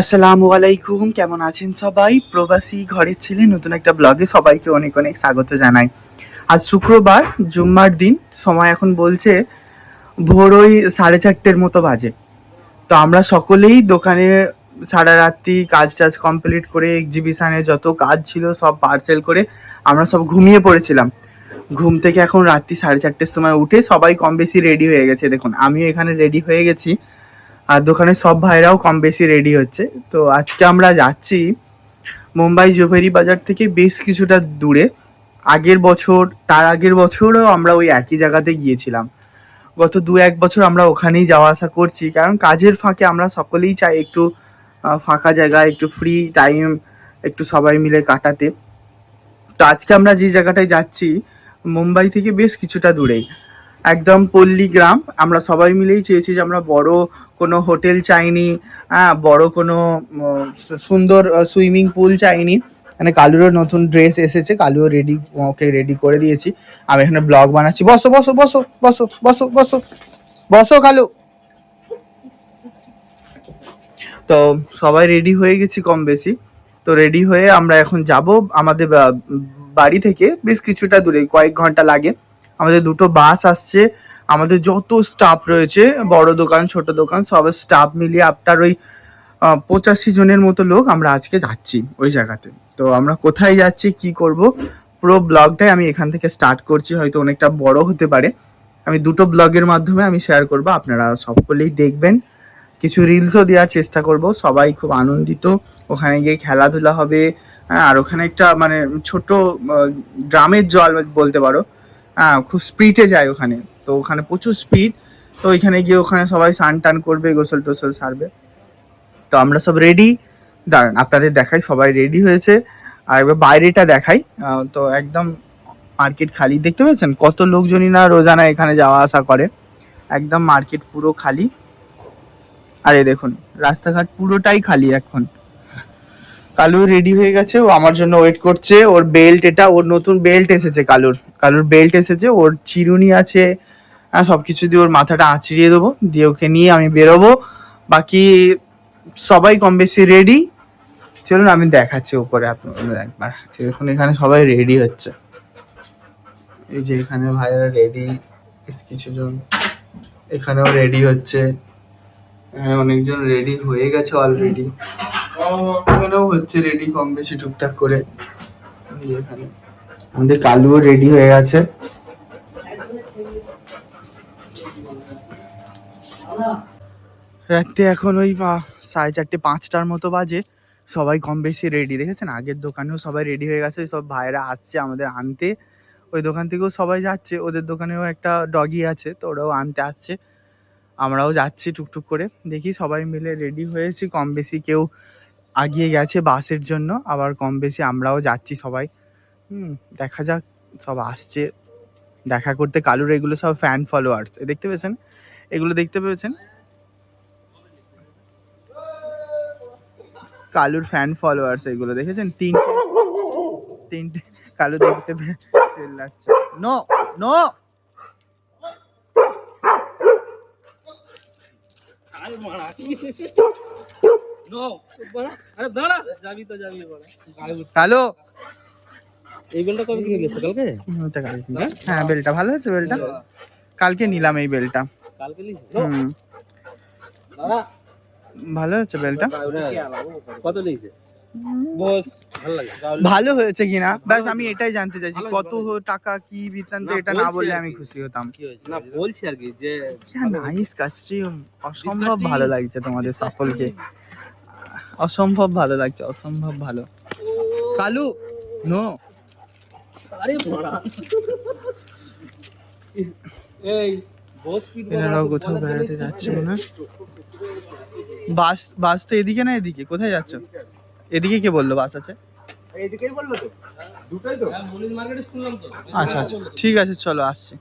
আসসালামু আলাইকুম, কেমন আছেন সবাই? প্রবাসী ঘরের ছেলে, নতুন একটা ব্লগে সবাইকে অনেক অনেক স্বাগত জানাই। আজ শুক্রবার, জুম্মার দিন, সময় এখন বলছে ভোর ওই সাড়ে চারটের মতো বাজে। তো আমরা সকলেই দোকানে সারা রাত্রি কাজ টাজ কমপ্লিট করে এক্সিবিশনে যত কাজ ছিল সব পার্সেল করে আমরা সব ঘুমিয়ে পড়েছিলাম। ঘুম থেকে এখন রাত্রি সাড়ে চারটের সময় উঠে সবাই কম বেশি রেডি হয়ে গেছে। দেখুন, আমিও এখানে রেডি হয়ে গেছি। আর দোকানের সব ভাইরাও কম বেশি রেডি হচ্ছে। তো আজকে আমরা যাচ্ছি মুম্বাই জুভেরি বাজার থেকে বেশ কিছুটা দূরে। আগের বছর, তার আগের বছরও আমরা ওই একই জায়গাতে গিয়েছিলাম। গত দু এক বছর আমরা ওখানেই যাওয়া আসা করছি। কারণ কাজের ফাঁকে আমরা সকলেই চাই একটু ফাঁকা জায়গায় একটু ফ্রি টাইম একটু সবাই মিলে কাটাতে। তো আজকে আমরা যে জায়গাটায় যাচ্ছি, মুম্বাই থেকে বেশ কিছুটা দূরেই একদম পল্লী গ্রাম আমরা সবাই মিলেই চেয়েছি যে আমরা বড় কোনো হোটেল চাইনি হ্যাঁ বড় কোনো সুন্দর সুইমিং পুল চাইনি। মানে কালুরও নতুন ড্রেস এসেছে, কালুও রেডি ওকে রেডি করে দিয়েছি। আমি এখানে ব্লগ বানাচ্ছি। বসো বসো বসো বসো বসো বসো বসো কালু। তো সবাই রেডি হয়ে গেছি কম বেশি। তো রেডি হয়ে আমরা এখন যাব আমাদের বাড়ি থেকে, বেশ কিছুটা দূরে, কয়েক ঘণ্টা লাগে। আমাদের দুটো বাস আসছে। আমাদের যত স্টাফ রয়েছে, বড় দোকান, ছোট দোকান, সব স্টাফ মিলিয়ে আপনার ওই পঁচাশি জনের মতো লোক আমরা আজকে যাচ্ছি ওই জায়গাতে। তো আমরা কোথায় যাচ্ছি, কি করব, পুরো ব্লগটাই আমি এখান থেকে স্টার্ট করছি, হয়তো অনেকটা বড় হতে পারে। আমি দুটো ব্লগের মাধ্যমে আমি শেয়ার করব, আপনারা সকলেই দেখবেন। কিছু রিলসও দেওয়ার চেষ্টা করব, সবাই খুব আনন্দিত। ওখানে গিয়ে খেলাধুলা হবে। হ্যাঁ আর ওখানে একটা মানে ছোট ড্রামের জল বলতে পারো। হ্যাঁ খুব স্পিডে যায় ওখানে। তো ওখানে প্রচুর স্পিড তো ওইখানে গিয়ে ওখানে সবাই স্নান টান করবে গোসল টোসল সারবে। তো আমরা সব রেডি দাঁড়ান, আপনাদের দেখাই, সবাই রেডি হয়েছে। আর এবার বাইরেটা দেখাই। তো একদম মার্কেট খালি। দেখতে পাচ্ছেন কত লোকজনই না রোজানা এখানে যাওয়া আসা করে। একদম মার্কেট পুরো খালি। আরে দেখুন, রাস্তাঘাট পুরোটাই খালি এখন। কালু রেডি হয়ে গেছে, ও আমার জন্য ওয়েট করছে, ওর বেল্ট এটা, ওর নতুন বেল্ট এসেছে কালুর। কালুর বেল্ট এসেছে, ওর চিরুনি আছে হ্যাঁ সবকিছু দিয়ে ওর মাথাটা আঁচড়িয়ে দেবো, দিয়ে ওকে নিয়ে আমি বেরোবো। বাকি সবাই কম বেশি রেডি চলুন, আমি দেখাচ্ছি উপরে আপনাদের একবার। এখন এখানে সবাই রেডি হচ্ছে। এই যে এখানে ভাইরা রেডি কিছু জন এখানেও রেডি হচ্ছে। এখানে অনেকজন রেডি হয়ে গেছে অলরেডি এখানেও হচ্ছে রেডি কম বেশি টুকটাক করে। এখানে। আমাদের কালুও রেডি হয়ে গেছে। রাত্রে এখন ওই সাড়ে চারটে পাঁচটার মতো বাজে। সবাই কম বেশি রেডি দেখেছেন? আগের দোকানেও সবাই রেডি হয়ে গেছে সব ভাইরা আসছে আমাদের আনতে। ওই দোকান থেকেও সবাই যাচ্ছে ওদের দোকানেও একটা ডগি আছে তো ওরাও আনতে আসছে। আমরাও যাচ্ছি টুকটুক করে দেখি সবাই মিলে রেডি হয়েছি কম বেশি কেউ আগিয়ে গেছে বাসের জন্য, আবার কম বেশি আমরাও যাচ্ছি সবাই। হুম, দেখা যাক, সব আসছে। দেখা করতে কালুর এগুলো সব ফ্যান ফলোয়ার্স দেখতে পেয়েছেন? এগুলো দেখতে পেয়েছেন? কালুর ফ্যান ফলোয়ার্স এগুলো, দেখেছেন? তিনটে তিনটে, কালু দেখতে পে- চিল্লাচ্ছে। নো নো মারা। কালু। এই বেলটা কবে কিনে কালকে। হ্যাঁ বেলটা। ভালো হয়েছে বেলটা? কালকে নিলাম এই বেলটা। কালকে ভালো হয়েছে বেলটা? কত নিয়েছে? ভালো হয়েছে কিনা? ব্যাস আমি এটাই জানতে চাইছি। কত টাকা কি বৃত্তান্ত এটা না বললে আমি খুশি হতাম। না বলছি আর কি যে নাইস কাস্টিউম অসম্ভব ভালো লাগছে তোমাদের সকলকে। অসম্ভব ভালো লাগছে অসম্ভব ভালো। কালু নো। এনারাও কোথাও বেড়াতে যাচ্ছে মনে হয়। বাস বাস তো এদিকে না এদিকে। কোথায় যাচ্ছ? এদিকে কে বলল বাস আছে? হ্যাঁ মনিজ মার্কেটে শুনলাম তো। আচ্ছা আচ্ছা। ঠিক আছে চলো আসছি।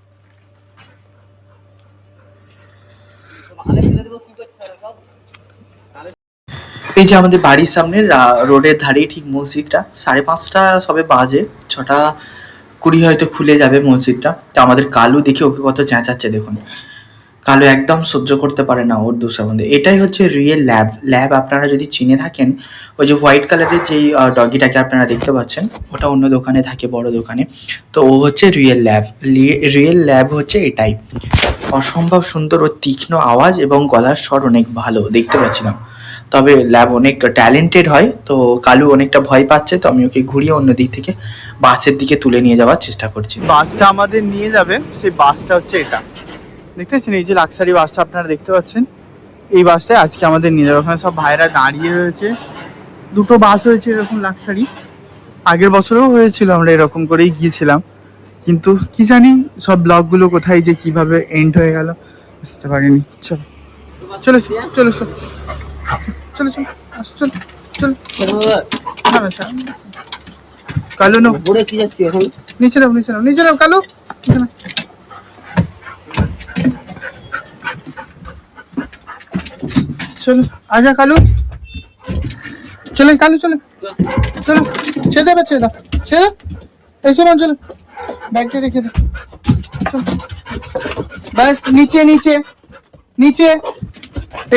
এই যে আমাদের বাড়ির সামনে রোডের ধারেই ঠিক মসজিদটা, সাড়ে পাঁচটা সবে বাজে, ছটা কুড়ি হয়তো খুলে যাবে মসজিদটা। তো আমাদের কালু দেখে ওকে কত চেঁচাচ্ছে দেখুন। কালো একদম সহ্য করতে পারে না ওর মধ্যে। এটাই হচ্ছে রিয়েল ল্যাব ল্যাব আপনারা যদি চিনে থাকেন, ওই যে হোয়াইট কালারের যেই ডগিটাকে আপনারা দেখতে পাচ্ছেন, ওটা অন্য দোকানে থাকে, বড় দোকানে। তো ও হচ্ছে রিয়েল ল্যাব রিয়েল ল্যাব হচ্ছে এটাই। অসম্ভব সুন্দর ও তীক্ষ্ণ আওয়াজ এবং গলার স্বর অনেক ভালো, দেখতে পাচ্ছিলাম। তবে ল্যাব অনেক ট্যালেন্টেড হয়, তো কালু অনেকটা ভয় পাচ্ছে, তো আমি ওকে ঘুরিয়ে অন্য দিক থেকে বাসের দিকে তুলে নিয়ে যাওয়ার চেষ্টা করছি। বাসটা আমাদের নিয়ে যাবে, সেই বাসটা হচ্ছে এটা। দেখতে পাচ্ছেন, এই যে লাক্সারি বাসটা আপনারা দেখতে পাচ্ছেন, এই বাসটাই আজকে আমাদের নিয়ে যাবে। ওখানে সব ভাইরা দাঁড়িয়ে রয়েছে। দুটো বাস হয়েছে এরকম লাক্সারি আগের বছরেও হয়েছিল, আমরা এরকম করেই গিয়েছিলাম। কিন্তু কি জানি সব ব্লগগুলো কোথায় যে কীভাবে এন্ড হয়ে গেল, বুঝতে পারিনি। চলো চলো চলো চলো। চলো চলো আসো, চলো চলো। না, না। কালু নো ঘুরে কি যাচ্ছি এখন? নিচে নাও নিচে নাও নিচে নাও কালু। চলো আজা কালু। চলে কালু চলে। চলো ছেড়ে দেবে ছেড়ে দাও। ছেড়ে এসো মন চলো। ব্যাগটা রেখে দাও। ব্যাস নিচে নিচে। নিচে।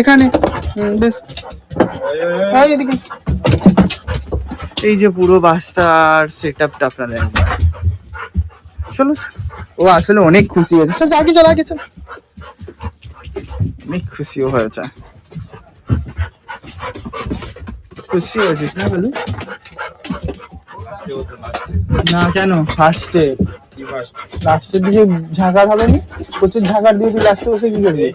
এখানে। হুম, বেশ। এই যে পুরো বাসটার সেট আপটা আপনারা একবার চলো। ও আসলে অনেক খুশি হয়েছে। চল, আগে চল আগে চল। অনেক খুশিও হয়েছে। খুশি হয়েছিস না বলু না কেন ফার্স্টে লাস্টের দিকে ঝাঁকার হবে নি প্রচুর ঝাঁকার দিয়ে তুই লাস্টে বসে কি করবি?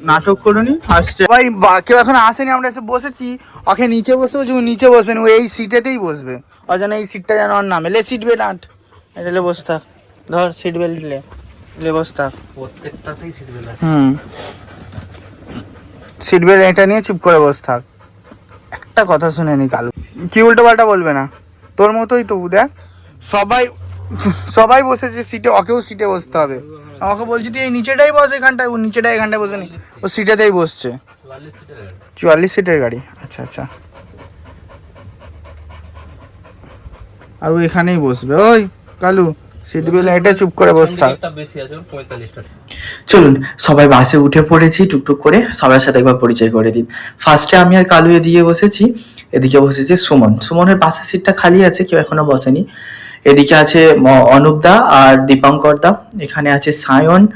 নাটক করুনি? ফার্স্টে ভাই বা- কেউ এখন আসেনি আমরা এসে বসেছি। ওকে নিচে বসে বলছি নিচে বসবেন ও এই সিটেতেই বসবে। অজানা এই সিটটা যেন ওর নামে। লে সিট বেল্ট আট। এটা লে বস থাক। ধর সিট বেল্ট লে। লে বস থাক। প্রত্যেকটাতেই সিট বেল আছে। হুম। সিট বেল্ট এটা নিয়ে চুপ করে বস থাক। একটা কথা শুনে নি কালু। কি উল্টো পাল্টা বলবে না? তোর মতোই তবু দেখ। সবাই সবাই বসেছে সিটে ওকেও সিটে বসতে হবে। আমাকে বলছি, তুই এই নিচেটাই বস এখানটায়, ও নিচেটাই এখানটায় বসবে নি। ও সিটেতেই বসছে। চুয়াল্লিশ সিটের গাড়ি। আচ্ছা আচ্ছা। আর ও এখানেই বসবে। ওই, কালু সিট বেল্ট এটা চুপ করে বস থাক। চলুন, সবাই বাসে উঠে পড়েছি, টুকটুক করে সবার সাথে একবার পরিচয় করে দিন ফার্স্টে আমি আর কালু এদিকে বসেছি, এদিকে বসেছে সুমন। সুমনের পাশের সিটটা খালি আছে, কেউ এখনও বসেনি। এদিকে আছে ম- অনুপদা আর দীপঙ্কর দা। এখানে আছে সায়ন।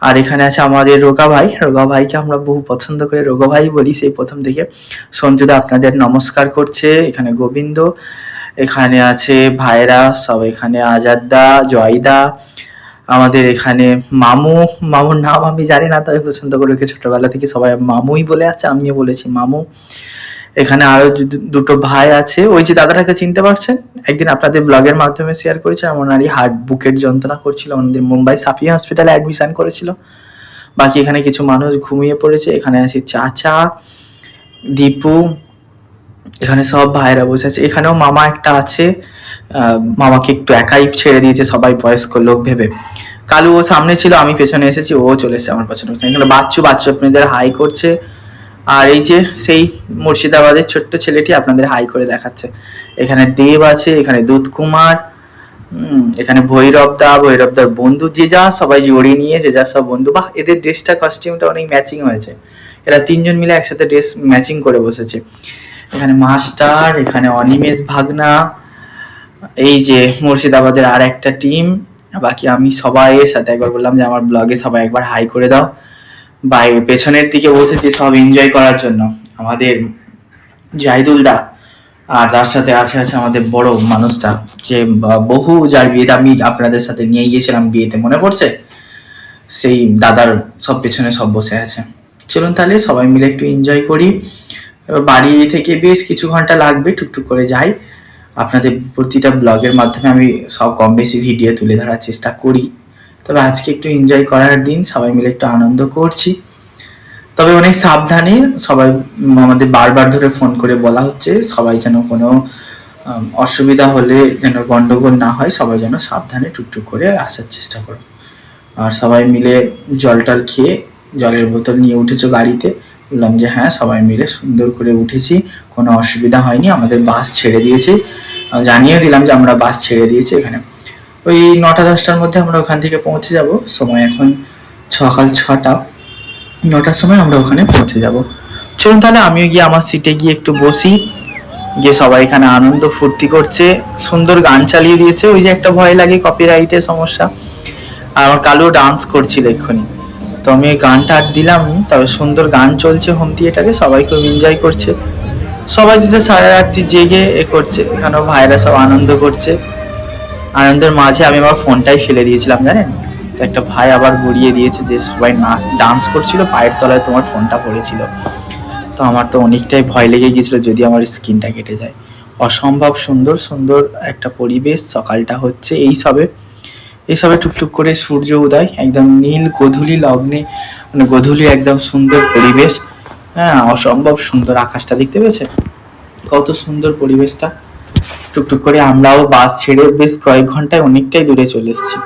আর এখানে আছে আমাদের রোগা ভাই। রোগা ভাইকে আমরা বহু পছন্দ করে। রোগা ভাই বলি সেই প্রথম থেকে সঞ্জুদা আপনাদের নমস্কার করছে। এখানে গোবিন্দ। এখানে আছে ভাইরা। সব এখানে আজাদদা জয়দা আমাদের এখানে মামু। মামুর নাম আমি জানি না, তবে পছন্দ করে ওকে ছোটবেলা থেকে সবাই মামুই বলে আছে, আমিও বলেছি মামু। এখানে আরও দুটো ভাই আছে, ওই যে দাদাটাকে চিনতে পারছেন? একদিন আপনাদের ব্লগের মাধ্যমে শেয়ার করেছে করেছিলাম, ওনারই হার্ট বুকের যন্ত্রণা করছিল আমাদের মুম্বাই সাফিয়া হসপিটালে অ্যাডমিশন করেছিল। বাকি এখানে কিছু মানুষ ঘুমিয়ে পড়েছে, এখানে আছে চাচা, দীপু, এখানে সব ভাইরা বসে আছে। এখানেও মামা একটা আছে মামাকে একটু একাই ছেড়ে দিয়েছে, সবাই বয়স্ক লোক ভেবে। কালু ও সামনে ছিল, আমি পেছনে এসেছি, ও চলে এসেছে আমার পেছনে। পেছনে। এখানে বাচ্চু বাচ্চু আপনাদের হাই করছে। আর এই যে সেই মুর্শিদাবাদের ছোট্ট ছেলেটি আপনাদের হাই করে দেখাচ্ছে। এখানে দেব আছে এখানে দুধ কুমার উম, এখানে ভৈরবদা ভৈরবদার বন্ধু যে যা সবাই জড়িয়ে নিয়ে যে যা সব বন্ধু বাহ এদের ড্রেসটা কস্টিউমটা অনেক ম্যাচিং হয়েছে। এরা তিনজন মিলে একসাথে ড্রেস ম্যাচিং করে বসেছে। এখানে মাস্টার এখানে অনিমেষ ভাগনা এই যে মুর্শিদাবাদের আর একটা টিম বাকি আমি সবাইয়ের সাথে একবার বললাম যে আমার ব্লগে সবাই একবার হাই করে দাও। বাই পেছনের দিকে বসেছি সব এনজয় করার জন্য। আমাদের জাহিদুলদা আর তার সাথে আছে আছে আমাদের বড় মানুষটা। যে বহু যার বিয়েতে আমি আপনাদের সাথে নিয়ে গিয়েছিলাম বিয়েতে, মনে পড়ছে? সেই দাদার সব পেছনে সব বসে আছে। চলুন তাহলে সবাই মিলে একটু এনজয় করি। এবার বাড়ি থেকে বেশ কিছু ঘণ্টা লাগবে, টুকটুক করে যাই। আপনাদের প্রতিটা ব্লগের মাধ্যমে আমি সব কম বেশি ভিডিও তুলে ধরার চেষ্টা করি। তবে আজকে একটু এনজয় করার দিন, সবাই মিলে একটু আনন্দ করছি। তবে অনেক সাবধানে সবাই আমাদের বারবার ধরে ফোন করে বলা হচ্ছে, সবাই যেন কোনো অসুবিধা হলে যেন গন্ডগোল না হয়, সবাই যেন সাবধানে টুকটুক করে আসার চেষ্টা করো আর সবাই মিলে জল টল খেয়ে, জলের বোতল নিয়ে উঠেছো গাড়িতে, বললাম যে হ্যাঁ সবাই মিলে সুন্দর করে উঠেছি, কোনো অসুবিধা হয়নি, আমাদের বাস ছেড়ে দিয়েছে। জানিয়ে দিলাম যে আমরা বাস ছেড়ে দিয়েছি এখানে। ওই নটা দশটার মধ্যে আমরা ওখান থেকে পৌঁছে যাব। সময় এখন সকাল ছটা। নটার সময় আমরা ওখানে পৌঁছে যাব। চলুন তাহলে, আমিও গিয়ে আমার সিটে গিয়ে একটু বসি। গিয়ে সবাই এখানে আনন্দ ফুর্তি করছে। সুন্দর গান চালিয়ে দিয়েছে। ওই যে একটা ভয় লাগে কপিরাইটের সমস্যা। আর আমার কালো ডান্স করছিল এক্ষুনি। তো আমি গানটা আর দিলাম তবে সুন্দর গান চলছে হোম থিয়েটারে সবাই খুব এনজয় করছে। সবাই যেটা সারা রাত্রি জেগে এ করছে। এখানেও ভাইরা সব আনন্দ করছে। আনন্দের মাঝে আমি আমার ফোনটাই ফেলে দিয়েছিলাম, জানেন? তো একটা ভাই আবার গড়িয়ে দিয়েছে যে সবাই নাচ ডান্স করছিল, পায়ের তলায় তোমার ফোনটা পড়েছিল। তো আমার তো অনেকটাই ভয় লেগে গিয়েছিল যদি আমার স্কিনটা কেটে যায়। অসম্ভব সুন্দর সুন্দর একটা পরিবেশ, সকালটা হচ্ছে এই সবে। এই সবে টুকটুক করে সূর্য উদয়, একদম নীল গধূলি লগ্নে মানে গধূলি একদম সুন্দর পরিবেশ। হ্যাঁ অসম্ভব সুন্দর আকাশটা, দেখতে পেয়েছেন? কত সুন্দর পরিবেশটা। টুকটুক করে আমরাও বাস ছেড়ে বেশ কয়েক ঘন্টায় অনেকটাই দূরে চলে এসেছি।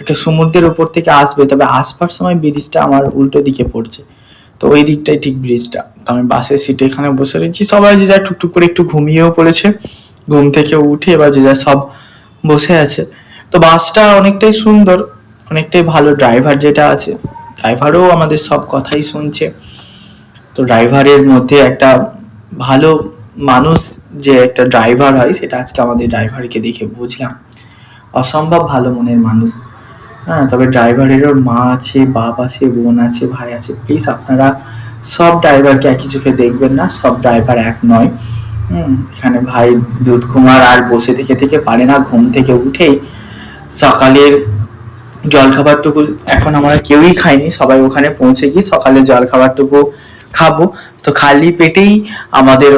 একটা সমুদ্রের উপর থেকে আসবে, তবে আসবার সময় ব্রিজটা আমার উল্টো দিকে পড়ছে। তো ওই দিকটাই ঠিক ব্রিজটা। তো আমি বাসের সিটে এখানে বসে রয়েছি। সবাই যে যার টুকটুক করে একটু ঘুমিয়েও পড়েছে, ঘুম থেকে উঠে এবার যে যার সব বসে আছে। তো বাসটা অনেকটাই সুন্দর, অনেকটাই ভালো ড্রাইভার যেটা আছে ড্রাইভারও আমাদের সব কথাই শুনছে। তো ড্রাইভারের মধ্যে একটা ভালো মানুষ যে একটা ড্রাইভার হয়, সেটা আজকে আমাদের ড্রাইভারকে দেখে বুঝলাম। অসম্ভব ভালো মনের মানুষ। হ্যাঁ তবে ড্রাইভারেরও মা আছে, বাপ আছে, বোন আছে, ভাই আছে। প্লিজ আপনারা সব ড্রাইভারকে একই চোখে দেখবেন না, সব ড্রাইভার এক নয়। এখানে ভাই দুধ কুমার আর বসে থেকে থেকে পারে না, ঘুম থেকে উঠেই। সকালের জলখাবারটুকু এখন আমরা কেউই খাইনি, সবাই ওখানে পৌঁছে গিয়ে সকালে জলখাবারটুকু খাব। তো খালি পেটেই আমাদের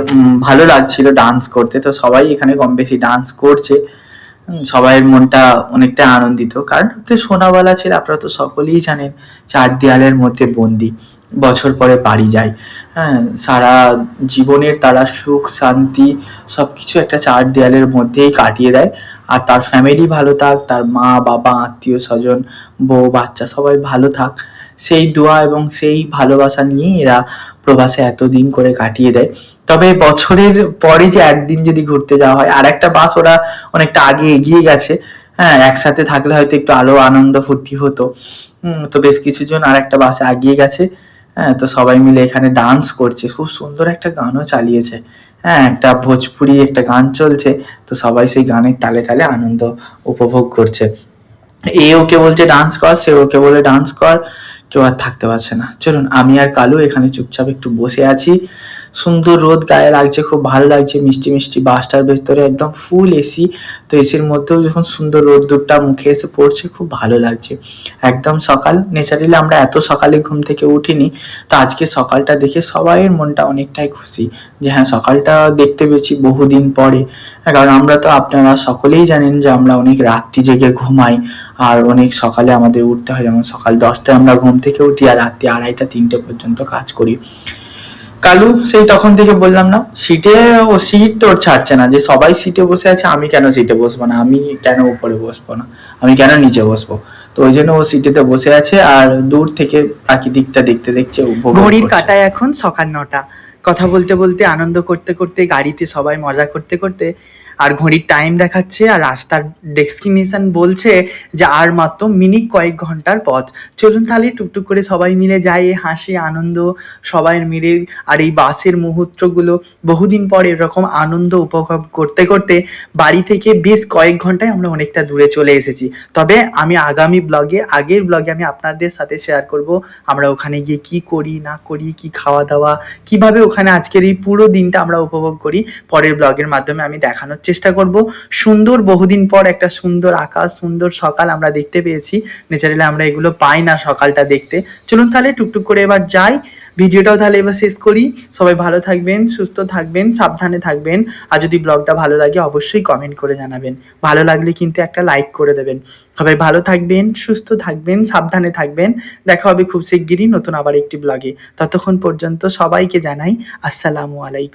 ভালো লাগছিল ডান্স করতে। তো সবাই এখানে কম বেশি ডান্স করছে। সবাইয়ের মনটা অনেকটা আনন্দিত। কারণ তো সোনাবালা ছেলে, আপনারা তো সকলেই জানেন, চার দেয়ালের মধ্যে বন্দি। বছর পরে বাড়ি যায়। হ্যাঁ সারা জীবনের তারা সুখ, শান্তি সব কিছু একটা চার দেয়ালের মধ্যেই কাটিয়ে দেয়। আর তার ফ্যামিলি ভালো থাক, তার মা, বাবা আত্মীয় স্বজন বউ, বাচ্চা সবাই ভালো থাক। সেই দোয়া এবং সেই ভালোবাসা নিয়ে এরা প্রবাসে এতদিন করে কাটিয়ে দেয়। তবে বছরের পরে যে একদিন যদি ঘুরতে যাওয়া হয় আর একটা বাস ওরা অনেকটা আগে এগিয়ে গেছে। হ্যাঁ একসাথে থাকলে হয়তো একটু আরও আনন্দ ফুর্তি হতো। তো বেশ কিছুজন আর একটা বাসে আগিয়ে গেছে। হ্যাঁ তো সবাই মিলে এখানে ডান্স করছে। খুব সুন্দর একটা গানও চালিয়েছে। হ্যাঁ একটা ভোজপুরি একটা গান চলছে। তো সবাই সেই গানের তালে তালে আনন্দ উপভোগ করছে। এ ওকে বলছে ডান্স কর, সে ওকে বলে ডান্স কর। কেউ আর থাকতে পারছে না। চলুন আমি আর কালু এখানে চুপচাপ একটু বসে আছি। সুন্দর রোদ গায়ে লাগছে, খুব ভালো লাগছে, মিষ্টি মিষ্টি বাসটার ভেতরে একদম ফুল এসি তো এসির মধ্যেও যখন সুন্দর রোদ্দুরটা মুখে এসে পড়ছে, খুব ভালো লাগছে। একদম সকাল নেচারালি আমরা এত সকালে ঘুম থেকে উঠিনি, তো আজকে সকালটা দেখে সবাইয়ের মনটা অনেকটাই খুশি যে হ্যাঁ সকালটা দেখতে পেয়েছি বহুদিন পরে। কারণ আমরা তো আপনারা সকলেই জানেন যে আমরা অনেক রাত্রি জেগে ঘুমাই, আর অনেক সকালে আমাদের উঠতে হয়। যেমন সকাল দশটায় আমরা ঘুম থেকে উঠি, আর রাত্রি আড়াইটা, তিনটে পর্যন্ত কাজ করি। কালু, সেই তখন থেকে বললাম না সিটে ও সিট তোর ছাড়ছে না। যে সবাই সিটে বসে আছে, আমি কেন সিটে বসবো না? আমি কেন উপরে বসবো না? আমি কেন নিচে বসবো? তো ওই জন্য ও সিটেতে বসে আছে আর দূর থেকে প্রাকৃতিকটা দেখতে দেখছে ঘড়ির কাটায় এখন সকাল নটা। কথা বলতে বলতে, আনন্দ করতে করতে, গাড়িতে সবাই মজা করতে করতে আর ঘড়ির টাইম দেখাচ্ছে আর রাস্তার ডেস্টিনেশন বলছে যে আর মাত্র মিনিট কয়েক ঘণ্টার পথ। চলুন তাহলে টুকটুক করে সবাই মিলে যাই, হাসি, আনন্দ, সবাই মিলে আর এই বাসের মুহূর্তগুলো। বহুদিন পর এরকম আনন্দ উপভোগ করতে করতে বাড়ি থেকে বেশ কয়েক ঘন্টায় আমরা অনেকটা দূরে চলে এসেছি। তবে আমি আগামী ব্লগে আগের ব্লগে আমি আপনাদের সাথে শেয়ার করব আমরা ওখানে গিয়ে কি করি, না করি, কি খাওয়া দাওয়া কীভাবে ওখানে আজকের এই পুরো দিনটা আমরা উপভোগ করি। পরের ব্লগের মাধ্যমে আমি দেখানোর চেষ্টা করব। সুন্দর বহুদিন পর একটা সুন্দর আকাশ, সুন্দর সকাল আমরা দেখতে পেয়েছি। নেচারালি আমরা এগুলো পাই না সকালটা দেখতে। চলুন তাহলে টুকটুক করে এবার যাই। ভিডিওটাও তাহলে এবার শেষ করি। সবাই ভালো থাকবেন, সুস্থ থাকবেন, সাবধানে থাকবেন। আর যদি ব্লগটা ভালো লাগে অবশ্যই কমেন্ট করে জানাবেন। ভালো লাগলে কিন্তু একটা লাইক করে দেবেন। সবাই ভালো থাকবেন, সুস্থ থাকবেন, সাবধানে থাকবেন। দেখা হবে খুব শিগগিরই নতুন আবার একটি ব্লগে ততক্ষণ পর্যন্ত সবাইকে জানাই, আসসালামু আলাইকুম।